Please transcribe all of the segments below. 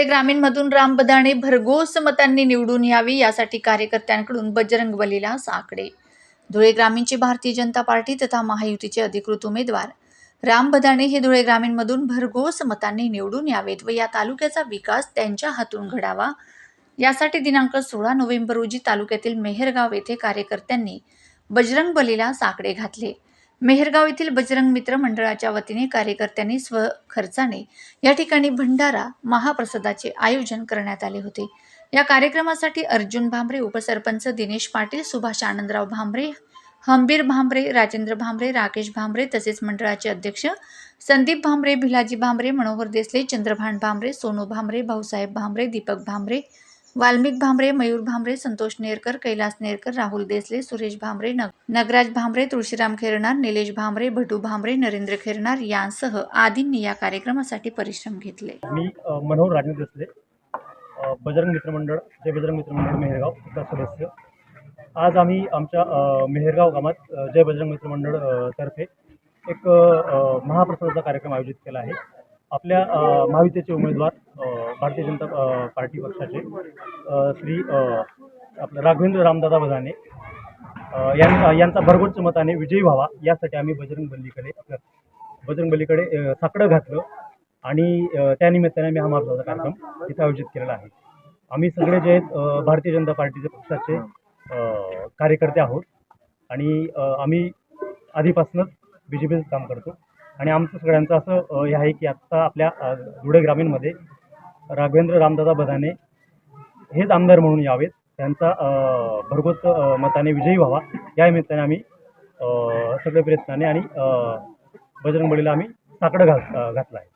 धुळे ग्रामीणमधून राम बदाणे भरघोस मतांनी निवडून यावी यासाठी कार्यकर्त्यांकडून बजरंग बलीला साकडे. धुळे ग्रामीणचे भारतीय जनता पार्टी तथा महायुतीचे अधिकृत उमेदवार. राम बदाणे हे धुळे ग्रामीणमधून भरघोस मतांनी निवडून यावेत व या तालुक्याचा विकास त्यांच्या हातून घडावा. यासाठी दिनांक सोळा नोव्हेंबर रोजी तालुक्यातील मेहरगाव येथे कार्यकर्त्यांनी बजरंग बलीला साकडे घातले. मेहरगाव येथील बजरंग मित्र मंडळाच्या वतीने कार्यकर्त्यांनी स्वखर्चाने या ठिकाणी भंडारा महाप्रसादाचे आयोजन करण्यात आले होते. या कार्यक्रमासाठी अर्जुन भांबरे उपसरपंच दिनेश पाटील सुभाष आनंदराव भांबरे हंबीर भांबरे राजेंद्र भांबरे राकेश भांबरे तसेच मंडळाचे अध्यक्ष संदीप भांबरे भिलाजी भांबरे मनोहर देसले चंद्रभान भांबरे सोनू भांबरे भाऊसाहेब भांबरे दीपक भांबरे वाल्मिक भांबरे मयूर भांबरे संतोष नेरकर कैलास नेरकर राहुल देसले सुरेश भांबरे नग नगराज भांबरे तुळशीराम खेरणार निलेश भांबरे भटू भांबरे नरेंद्र खेरणार यांसह आदींनी या कार्यक्रमासाठी परिश्रम घेतले. मी मनोहर राजेंद्र देसले बजरंग मित्रमंडळ जय बजरंग मित्रमंडळ मेहेरगाव चा सदस्य. आज आम्ही आमच्या मेहरगाव मेहेरगाव गावात जय बजरंग मित्रमंडळ तर्फे एक महाप्रसादाचा कार्यक्रम आयोजित केला आहे. आपल्या महाविद्याचे उमेदवार भारतीय जनता पार्टी पक्षाचे श्री आपलं राघवेंद्र रामदादा बदाने यां यांचा भरघोस मताने विजयी व्हावा यासाठी आम्ही बजरंग बल्लीकडे बजरंग बल्लीकडे साकडं घातलं आणि त्यानिमित्ताने आम्ही हा महाप्रसादाचा कार्यक्रम इथं आयोजित केलेला आहे. आम्ही सगळे जे आहेत भारतीय जनता पार्टीचे पक्षाचे कार्यकर्ते आहोत आणि आम्ही आधीपासूनच बी जे पीचं काम करतो. आणि आमचं सगळ्यांचं असं हे आहे की आत्ता आपल्या धुळे ग्रामीणमध्ये राघवेंद्र रामदादा बदाने हेच आमदार म्हणून यावेत. त्यांचा अ, भरघोस मताने विजयी व्हावा. या निमित्ताने आम्ही सगळ्या सगळे प्रयत्नाने आणि बजरंगबळीला आम्ही साकडं घात घातलं आहे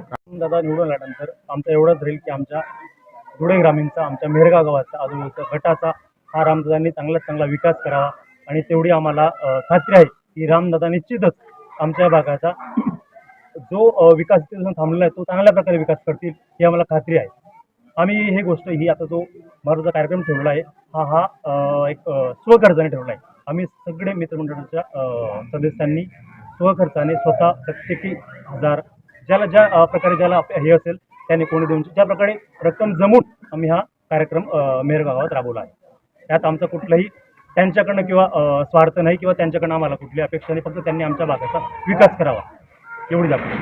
रामदादा निवडून आल्यानंतर आमचं एवढंच राहील की आमच्या धुळे ग्रामीणचा आमच्या मेहरगाव गावाचा आजूबाजूचा गटाचा हा रामदादांनी चांगलाच चांगला विकास करावा. आणि तेवढी आम्हाला खात्री आहे की रामदादा निश्चितच आमच्या भागाचा जो विकास थांबलेला आहे तो चांगल्या प्रकारे विकास करतील ही आम्हाला खात्री आहे. आम्ही हे गोष्ट ही आता जो महाराजा कार्यक्रम ठेवला आहे हा हा एक अ, स्वखर्चाने ठेवला आहे. आम्ही सगळे मित्रमंडळाच्या सदस्यांनी स्वखर्चाने स्वतः प्रत्येकी हजार ज्याला ज्या प्रकारे ज्याला हे असेल त्याने कोणी देऊन ज्या प्रकारे रक्कम जमून आम्ही हा कार्यक्रम मेहरगावात राबवला आहे. त्यात आमचा कुठलाही त्यांच्याकडनं किंवा स्वार्थ नाही किंवा त्यांच्याकडनं आम्हाला कुठली अपेक्षा नाही फक्त त्यांनी आमच्या भागाचा विकास करावा. एवढी दाखवली